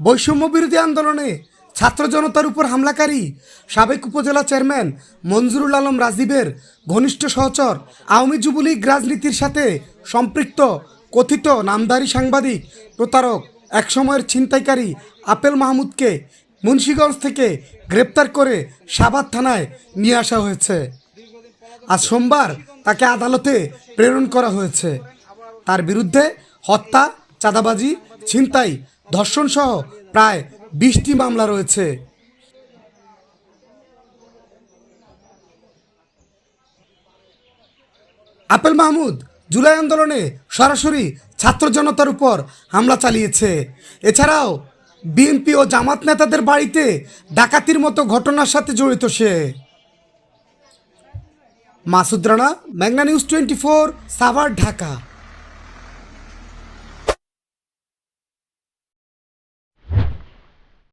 বৈষম্য বিরোধী আন্দোলনে ছাত্র জনতার উপর হামলাকারী সাবেক উপজেলা চেয়ারম্যান মঞ্জুরুল আলম রাজীবের ঘনিষ্ঠ সহচর আওয়ামী যুবলীগ রাজনীতির সাথে সম্পৃক্ত কথিত নামদারি সাংবাদিক, প্রতারক, একসময়ের ছিনতাইকারী আপেল মাহমুদকে মুন্সীগঞ্জ থেকে গ্রেপ্তার করে সাভার থানায় নিয়ে আসা হয়েছে। আজ সোমবার তাকে আদালতে প্রেরণ করা হয়েছে। তার বিরুদ্ধে হত্যা, চাঁদাবাজি, ছিনতাই ধর্ষণ সহ প্রায় বিশটি মামলা রয়েছে। আপেল মাহমুদ জুলাই আন্দোলনে সরাসরি ছাত্র জনতার উপর হামলা চালিয়েছে। এছাড়াও বিএনপি ও জামাত নেতাদের বাড়িতে ডাকাতির মতো ঘটনার সাথে জড়িত সে। Masud Rana, magna news twenty four, Savar, Dhaka.